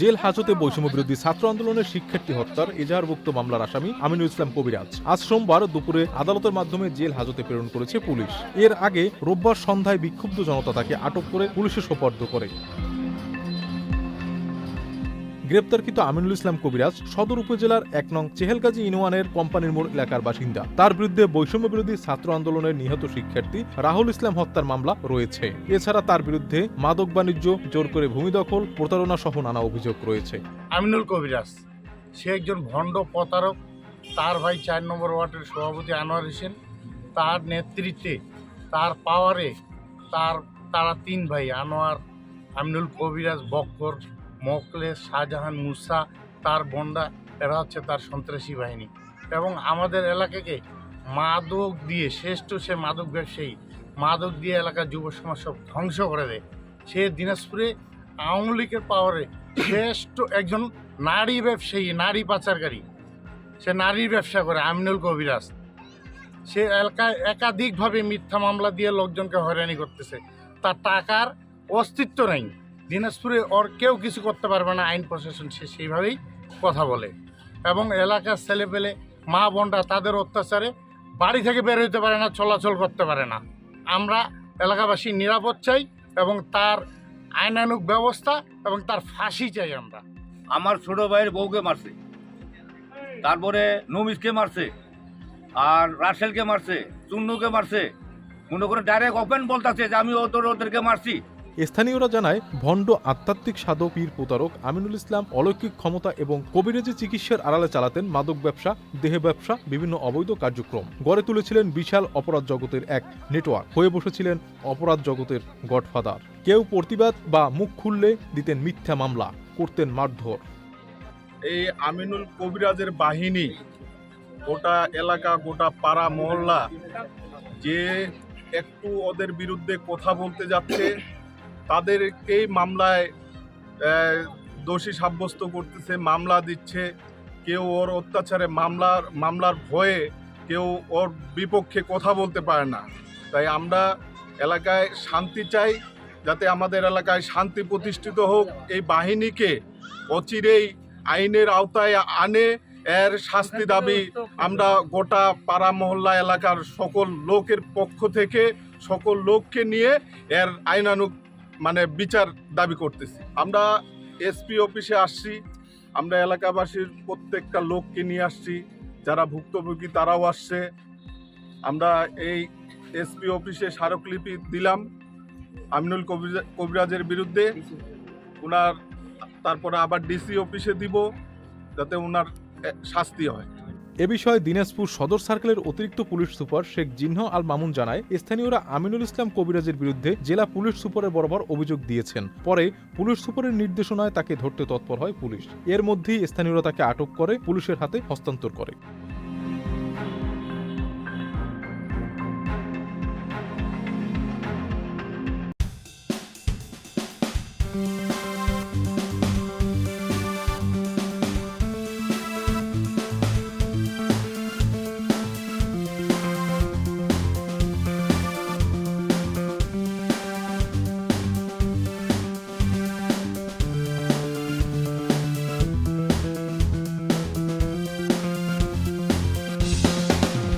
Jail হাজতে বৈষম্য বিরোধী ছাত্র আন্দোলনের শিক্ষার্থী হত্যার এজাহারভুক্ত মামলার আসামি আমিনুল ইসলাম কবিরাজ। আজ সোমবার দুপুরে আদালতের মাধ্যমে জেল হাজতে প্রেরণ করেছে পুলিশ। এর আগে রোববার সন্ধ্যায় বিক্ষুব্ধ জনতা তাকে আটক করে পুলিশে সোপর্দ করে। গ্রেপ্তারকৃত আমিনুল ইসলাম কবিরাজ সদর উপজেলার এক নং চেহেলগাজী ইনোয়ানের কোম্পানির মোড় এলাকার বাসিন্দা। তার বিরুদ্ধে বৈষম্য বিরোধী ছাত্র আন্দোলনের নিহত শিক্ষার্থী রাহুল ইসলাম হত্যার মামলা রয়েছে। এছাড়া তার বিরুদ্ধে মাদক বাণিজ্য, জোর করে ভূমি দখল প্রতারণা সহ নানা অভিযোগ রয়েছে। আমিনুল কবিরাজ, সে একজন ভণ্ড প্রতারক, তার ভাই চার নম্বর ওয়ার্ডের সভাপতি আনোয়ার হোসেন। তার নেতৃত্বে, তার পাওয়ারে তার, তারা তিন ভাই, আনোয়ার, আমিনুল কবিরাজ, বক্কর মোকলেস শাহজাহান মুসা, তার বন্ডা এরা হচ্ছে তার সন্ত্রাসী বাহিনী। এবং আমাদের এলাকাকে মাদক দিয়ে, শ্রেষ্ঠ সে মাদক ব্যবসায়ী, মাদক দিয়ে এলাকার যুব সমাজ সব ধ্বংস করে দেয়। সে দিনাজপুরে আওয়ামী লীগের পাওয়ারে শ্রেষ্ঠ একজন নারী ব্যবসায়ী, নারী পাচারকারী। সে নারীর ব্যবসা করে, আমিনুল কবিরাজ। সে এলাকায় একাধিকভাবে মিথ্যা মামলা দিয়ে লোকজনকে হয়রানি করতেছে। তার টাকার অস্তিত্ব নেই। দিনাজপুরে ওর কেউ কিছু করতে পারবে না, আইন প্রশাসন সে সেইভাবেই কথা বলে। এবং এলাকার ছেলেপেলে, মা বোনরা তাদের অত্যাচারে বাড়ি থেকে বের হইতে পারে না, চলাচল করতে পারে না। আমরা এলাকাবাসী নিরাপদ চাই এবং তার আইনানুক ব্যবস্থা এবং তার ফাঁসি চাই আমরা। আমার ছোট ভাইয়ের বউকে মারছে, তারপরে নমিজকে মারছে, আর রাসেলকে মারছে, চুন্নুকে মারছে। মনে করে ডাইরেক্ট ওপেন বলতেছে যে আমি ওদের ওদেরকে মারছি। স্থানীয়রা জানায়, ভণ্ড আধ্যাত্মিক সাধক পীর প্রতারক আমিনুল ইসলাম অলৌকিক ক্ষমতা এবং কবিরাজি চিকিৎসার আড়ালে চালাতেন মাদক ব্যবসা, দেহ ব্যবসা, বিভিন্ন অবৈধ কার্যক্রম। গড়ে তুলেছিলেন বিশাল অপরাধ জগতের এক নেটওয়ার্ক। হয়ে বসেছিলেন অপরাধ জগতের গডফাদার। কেউ প্রতিবাদ বা মুখ খুললে দিতেন মিথ্যা মামলা, করতেন মারধর। এই আমিনুল কবিরাজের বাহিনী, গোটা এলাকা, গোটা পাড়া, মহল্লা যে একটু ওদের বিরুদ্ধে কথা বলতে যাচ্ছে তাদেরকেই মামলায় দোষী সাব্যস্ত করতেছে, মামলা দিচ্ছে। কেউ ওর অত্যাচারে মামলার মামলার ভয়ে কেউ ওর বিপক্ষে কথা বলতে পারে না। তাই আমরা এলাকায় শান্তি চাই, যাতে আমাদের এলাকায় শান্তি প্রতিষ্ঠিত হোক। এই বাহিনীকে অচিরেই আইনের আওতায় আনে। এর শাস্তি দাবি আমরা গোটা পাড়া মহল্লা এলাকার সকল লোকের পক্ষ থেকে, সকল লোককে নিয়ে এর আইনানুক মানে বিচার দাবি করতেছি। আমরা এসপি অফিসে আসছি, আমরা এলাকাবাসীর প্রত্যেকটা লোককে নিয়ে আসছি, যারা ভুক্তভোগী তারাও আসছে। আমরা এই এসপি অফিসে স্মারকলিপি দিলাম আমিনুল কবিরা- কবিরাজের বিরুদ্ধে। ওনার তারপরে আবার ডিসি অফিসে দিব, যাতে ওনার শাস্তি হয়। এ বিষয়ে দিনাজপুর সদর সার্কেলের অতিরিক্ত পুলিশ সুপার শেখ জিহ্ন আল মামুন জানায়, স্থানীয়রা আমিনুল ইসলাম কবিরাজের বিরুদ্ধে জেলা পুলিশ সুপারের বরাবর অভিযোগ দিয়েছেন। পরে পুলিশ সুপারের নির্দেশনায় তাকে ধরতে তৎপর হয় পুলিশ। এর মধ্যেই স্থানীয়রা তাকে আটক করে পুলিশের হাতে হস্তান্তর করে।